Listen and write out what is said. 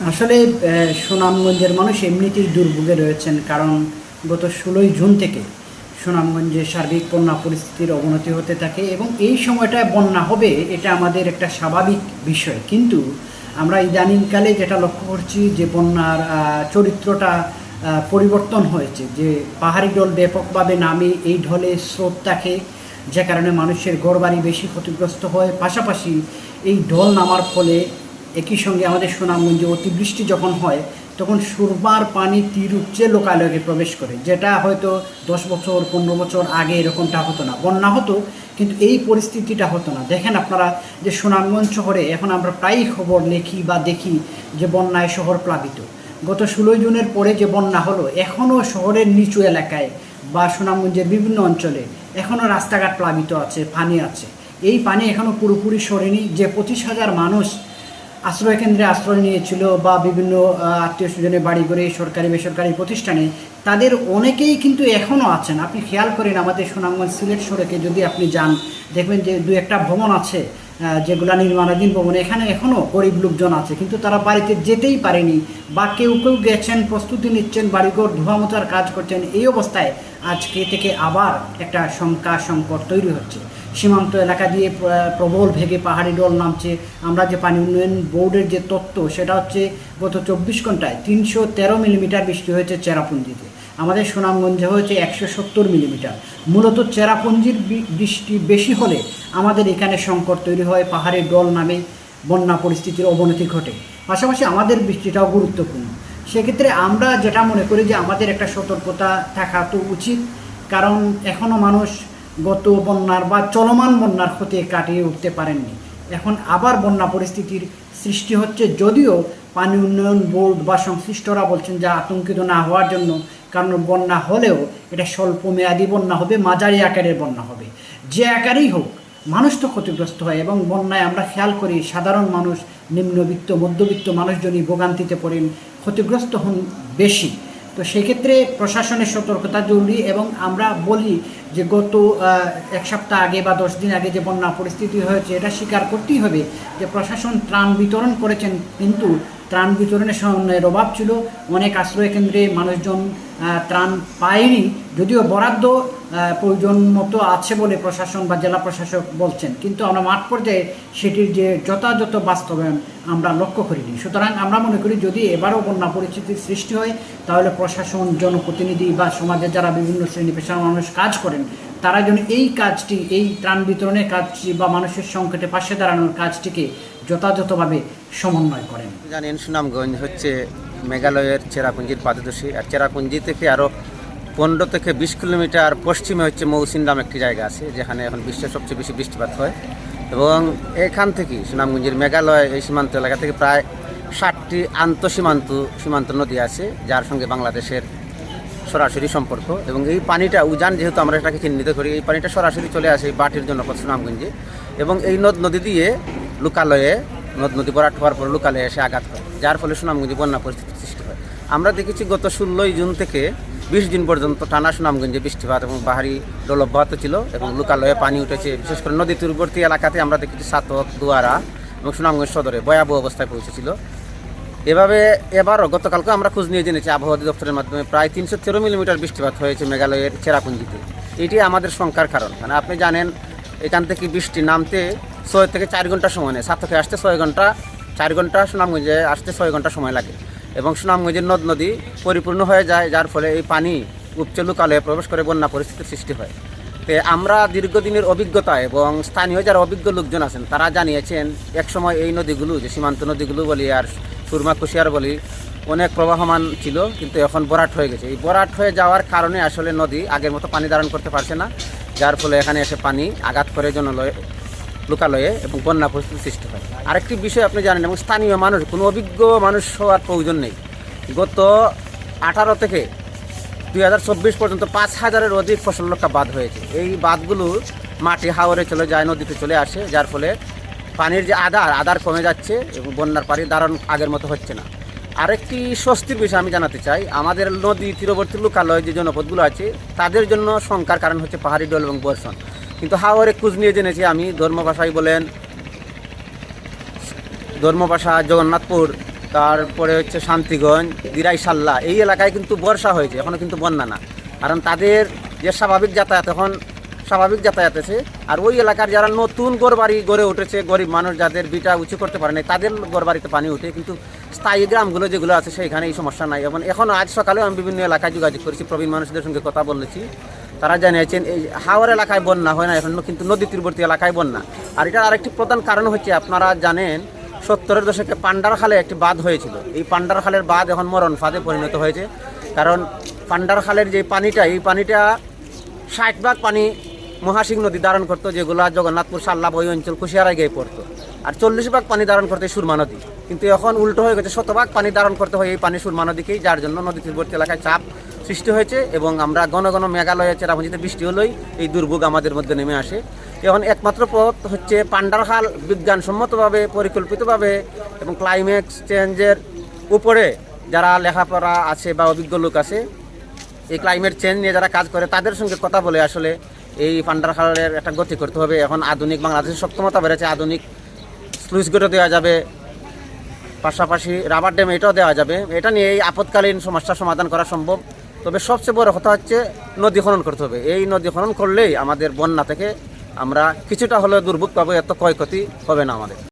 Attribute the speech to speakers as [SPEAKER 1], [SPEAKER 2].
[SPEAKER 1] আসলে সুনামগঞ্জের মানুষ এমনিতেই দুর্ভোগে রয়েছেন কারণ গত ষোলোই জুন থেকে সুনামগঞ্জে সার্বিক বন্যা পরিস্থিতির অবনতি হতে থাকে এবং এই সময়টায় বন্যা হবে এটা আমাদের একটা স্বাভাবিক বিষয়। কিন্তু আমরা ইদানিংকালে যেটা লক্ষ্য করছি যে বন্যার চরিত্রটা পরিবর্তন হয়েছে যে পাহাড়ি ঢল ব্যাপকভাবে নামে, এই ঢলে স্রোত থাকে যে কারণে মানুষের ঘরবাড়ি বেশি ক্ষতিগ্রস্ত হয়। পাশাপাশি এই ঢল নামার ফলে একই সঙ্গে আমাদের সুনামগঞ্জে অতিবৃষ্টি যখন হয়, তখন সুরমার পানি তীর উচ্চে লোকালয়ে প্রবেশ করে, যেটা হয়তো দশ বছর, পনেরো বছর আগে এরকমটা হতো না। বন্যা হতো, কিন্তু এই পরিস্থিতিটা হতো না। দেখেন আপনারা যে সুনামগঞ্জ শহরে এখন আমরা প্রায়ই খবর লিখি বা দেখি যে বন্যায় শহর প্লাবিত। গত ষোলোই জুনের পরে যে বন্যা হলো, এখনও শহরের নিচু এলাকায় বা সুনামগঞ্জের বিভিন্ন অঞ্চলে এখনও রাস্তাঘাট প্লাবিত আছে, পানি আছে। এই পানি এখনও পুরোপুরি সরেনি। যে পঁচিশ হাজার মানুষ আশ্রয় কেন্দ্রে আশ্রয় নিয়েছিল বা বিভিন্ন আত্মীয় স্বজনের বাড়ি করে সরকারি, বেসরকারি প্রতিষ্ঠানে, তাদের অনেকেই কিন্তু এখনও আছেন। আপনি খেয়াল করেন আমাদের সুনামগঞ্জ সিলেট সড়কে যদি আপনি যান, দেখবেন যে দু একটা ভবন আছে যেগুলা নির্মাণাধীন ভবন, এখানে এখনও গরিব লোকজন আছে, কিন্তু তারা বাড়িতে যেতেই পারেনি বা কেউ কেউ গেছেন, প্রস্তুতি নিচ্ছেন, বাড়িঘর ধোয়া মোচার কাজ করছেন, এই অবস্থায় আজকে থেকে আবার একটা শঙ্কা, সংকট তৈরি হচ্ছে। সীমান্ত এলাকা দিয়ে প্রবল ভেগে পাহাড়ি ডল নামছে। আমরা যে পানি উন্নয়ন বোর্ডের যে তত্ত্ব, সেটা হচ্ছে গত চব্বিশ ঘন্টায় তিনশো তেরো মিলিমিটার বৃষ্টি হয়েছে চেরাপুঞ্জিতে। আমাদের সুনামগঞ্জে হয়েছে একশো সত্তর মিলিমিটার। মূলত চেরাপুঞ্জির বৃষ্টি বেশি হলে আমাদের এখানে সংকট তৈরি হয় পাহাড়ের ডল নামে বন্যা পরিস্থিতির অবনতি ঘটে। পাশাপাশি আমাদের বৃষ্টিটাও গুরুত্বপূর্ণ। সেক্ষেত্রে আমরা যেটা মনে করি যে আমাদের একটা সতর্কতা থাকা তো উচিত, কারণ এখনও মানুষ গত বন্যার বা চলমান বন্যার ক্ষতি কাটিয়ে উঠতে পারেননি। এখন আবার বন্যা পরিস্থিতির সৃষ্টি হচ্ছে যদিও পানি উন্নয়ন বোর্ড বা সংশ্লিষ্টরা বলছেন যে আতঙ্কিত না হওয়ার জন্য, কারণ বন্যা হলেও এটা স্বল্প মেয়াদী বন্যা হবে, মাঝারি আকারের বন্যা হবে। যে আকারেই হোক, মানুষ তো ক্ষতিগ্রস্ত হয় এবং বন্যায় আমরা খেয়াল করি সাধারণ মানুষ, নিম্নবিত্ত, মধ্যবিত্ত মানুষজনই ভোগান্তিতে পড়েন, ক্ষতিগ্রস্ত হন বেশি। তো সেক্ষেত্রে প্রশাসনের সতর্কতা জরুরি এবং আমরা বলি যে গত এক সপ্তাহ আগে বা দশ দিন আগে যে বন্যা পরিস্থিতি হয়েছে, এটা স্বীকার করতেই হবে যে প্রশাসন ত্রাণ বিতরণ করেছেন, কিন্তু ত্রাণ বিতরণের সমন্বয়ের অভাব ছিল। অনেক আশ্রয় কেন্দ্রে মানুষজন ত্রাণ পায়নি। যদিও বরাদ্দ প্রয়োজন মতো আছে বলে প্রশাসন বা জেলা প্রশাসক বলছেন, কিন্তু আমরা মাঠ পর্যায়ে সেটির যে যথাযথ বাস্তবায়ন আমরা লক্ষ্য করিনি। সুতরাং আমরা মনে করি যদি এবারও বন্যা পরিস্থিতির সৃষ্টি হয়, তাহলে প্রশাসন, জনপ্রতিনিধি বা সমাজের যারা বিভিন্ন শ্রেণি পেশার মানুষ কাজ করেন তারা যেন এই কাজটি, এই ত্রাণ বিতরণের কাজটি বা মানুষের সংকটে পাশে দাঁড়ানোর কাজটিকে যথাযথভাবে সমন্বয় করেন।
[SPEAKER 2] জানেন, সুনামগঞ্জ হচ্ছে মেঘালয়ের চেরাপুঞ্জির পাদদেশী। আর চেরাপুঞ্জি থেকে আরও পনেরো থেকে বিশ কিলোমিটার পশ্চিমে হচ্ছে মৌসিন নাম একটি জায়গা আছে, যেখানে এখন বিশ্বের সবচেয়ে বেশি বৃষ্টিপাত হয়। এবং এখান থেকে সুনামগঞ্জের মেঘালয় এই সীমান্ত এলাকা থেকে প্রায় ষাটটি আন্তঃসীমান্ত, সীমান্ত নদী আছে, যার সঙ্গে বাংলাদেশের সরাসরি সম্পর্ক এবং এই পানিটা, উজান যেহেতু আমরা এটাকে চিহ্নিত করি, এই পানিটা সরাসরি চলে আসে এই বাটির জন্য সুনামগঞ্জে এবং এই নদ নদী দিয়ে লোকালয়ে, নদ নদী ভরাট হওয়ার পর লোকালয়ে এসে আঘাত হয়, যার ফলে সুনামগঞ্জে বন্যা পরিস্থিতি সৃষ্টি হয়। আমরা দেখেছি গত ষোলোই জুন থেকে বিশ দিন পর্যন্ত টানা সুনামগঞ্জে বৃষ্টিপাত এবং পাহাড়ি ডল অব্যাহত ছিল এবং লোকালয়ে পানি উঠেছে, বিশেষ করে নদী তীরবর্তী এলাকাতে আমরা দেখেছি সাতক, দুয়ারা এবং সুনামগঞ্জ সদরে ভয়াবহ অবস্থায় পৌঁছেছিল। এভাবে এবারও গতকালকে আমরা খোঁজ নিয়ে জেনেছি আবহাওয়া অধিদপ্তরের মাধ্যমে প্রায় তিনশো তেরো মিলিমিটার বৃষ্টিপাত হয়েছে মেঘালয়ের চেরাপুঞ্জিতে। এটি আমাদের শঙ্কার কারণ। মানে আপনি জানেন, এখান থেকে বৃষ্টি নামতে ছয় থেকে চার ঘণ্টা সময় নেয়। সাত থেকে আসতে ছয় ঘণ্টা, চার ঘণ্টা সুনামগঞ্জে আসতে ছয় ঘণ্টা সময় লাগে এবং সুনামগঞ্জের নদ নদী পরিপূর্ণ হয়ে যায়, যার ফলে এই পানি উপচে প্রবেশ করে বন্যা পরিস্থিতির সৃষ্টি হয়। তে আমরা দীর্ঘদিনের অভিজ্ঞতা এবং স্থানীয় যারা অভিজ্ঞ লোকজন আছেন, তারা জানিয়েছেন, একসময় এই নদীগুলো, যে সীমান্ত নদীগুলো বলি আর সুরমা কুশিয়ার বলি, অনেক প্রবাহমান ছিল, কিন্তু এখন বরাট হয়ে গেছে। এই বরাট হয়ে যাওয়ার কারণে আসলে নদী আগের মতো পানি ধারণ করতে পারছে না, যার ফলে এখানে এসে পানি আঘাত করে জনলয়ে, লোকালয়ে এবং বন্যা পরিস্থিতি সৃষ্টি হয়। আরেকটি বিষয় আপনি জানেন, এবং স্থানীয় মানুষ, কোনো অভিজ্ঞ মানুষ হওয়ার প্রয়োজন নেই। গত আঠারো থেকে দুই হাজার চব্বিশ পর্যন্ত পাঁচ হাজারের অধিক ফসল রক্ষা বাঁধ হয়েছে। এই বাঁধগুলো মাটি হাওরে চলে যায়, নদীতে চলে আসে, যার ফলে পানির যে আধার আধার কমে যাচ্ছে এবং বন্যার পানি দারণ আগের মতো হচ্ছে না। আরেকটি স্বস্তির বিষয় আমি জানাতে চাই, আমাদের নদী তীরবর্তী লোকালয় যে জনপদগুলো আছে, তাদের জন্য শঙ্কার কারণ হচ্ছে পাহাড়ি ডল এবং বর্ষণ। কিন্তু হাওরে খোঁজ নিয়ে জেনেছি আমি, ধর্মভাষায় বলেন, ধর্মভাষা জগন্নাথপুর, তারপরে হচ্ছে শান্তিগঞ্জ, দিরাইশাল্লা, এই এলাকায় কিন্তু বর্ষা হয়েছে এখনও কিন্তু বন্যা না। কারণ তাদের যে স্বাভাবিক যাতায়াত এখন স্বাভাবিক যাতায়াত আছে। আর ওই এলাকার যারা নতুন ঘরবাড়ি গড়ে উঠেছে, গরিব মানুষ যাদের বিটা উঁচু করতে পারে না তাদের ঘরবাড়িতে পানি উঠে কিন্তু স্থায়ী গ্রামগুলো যেগুলো আছে সেইখানে এই সমস্যা নাই। এবং এখন আজ সকালেও আমি বিভিন্ন এলাকায় যোগাযোগ করেছি, প্রবীণ মানুষদের সঙ্গে কথা বলেছি। তারা জানিয়েছেন, এই হাওয়ার এলাকায় বন্যা হয় না, এখন কিন্তু নদী তীরবর্তী এলাকায় বন্যা। আর এটার আরেকটি প্রধান কারণ হচ্ছে, আপনারা জানেন, সত্তরের দশকে পান্ডার খালে একটি বাঁধ হয়েছিল। এই পান্ডার খালের বাঁধ এখন মরণ ফাঁদে পরিণত হয়েছে। কারণ পান্ডার খালের যে পানিটা, এই পানিটা ষাট ভাগ পানি মহাসিং নদী ধারণ করতো, যেগুলো জগন্নাথপুর সাল্লাভ ওই অঞ্চল কুশিয়ারায় গিয়ে পড়তো। আর চল্লিশ ভাগ পানি ধারণ করতে সুরমা নদী। কিন্তু এখন উল্টো হয়ে গেছে, শতভাগ পানি ধারণ করতে হয় এই পানি সুরমা নদীকেই, যার জন্য নদী তীরবর্তী এলাকায় চাপ সৃষ্টি হয়েছে এবং আমরা ঘন ঘন মেঘালয়ে চেরাপুঞ্জিতে বৃষ্টি হলেই এই দুর্ভোগ আমাদের মধ্যে নেমে আসে। এখন একমাত্র পথ হচ্ছে পান্ডারখাল বিজ্ঞানসম্মতভাবে, পরিকল্পিতভাবে এবং ক্লাইমেট চেঞ্জের উপরে যারা লেখাপড়া আছে বা অভিজ্ঞ লোক আছে, এই ক্লাইমেট চেঞ্জ নিয়ে যারা কাজ করে, তাদের সঙ্গে কথা বলে আসলে এই পান্ডার খালের একটা গতি করতে হবে। এখন আধুনিক বাংলাদেশের সক্ষমতা বেড়েছে, আধুনিক স্লুইস গেটও দেওয়া যাবে। পাশাপাশি রাবার ড্যাম এটাও দেওয়া যাবে। এটা নিয়ে এই আপৎকালীন সমস্যার সমাধান করা সম্ভব। তবে সবচেয়ে বড় কথা হচ্ছে নদী খনন করতে হবে। এই নদী খনন করলেই আমাদের বন্যা থেকে আমরা কিছুটা হলেও দুর্ভোগ পাবো, এত ক্ষয়ক্ষতি হবে না আমাদের।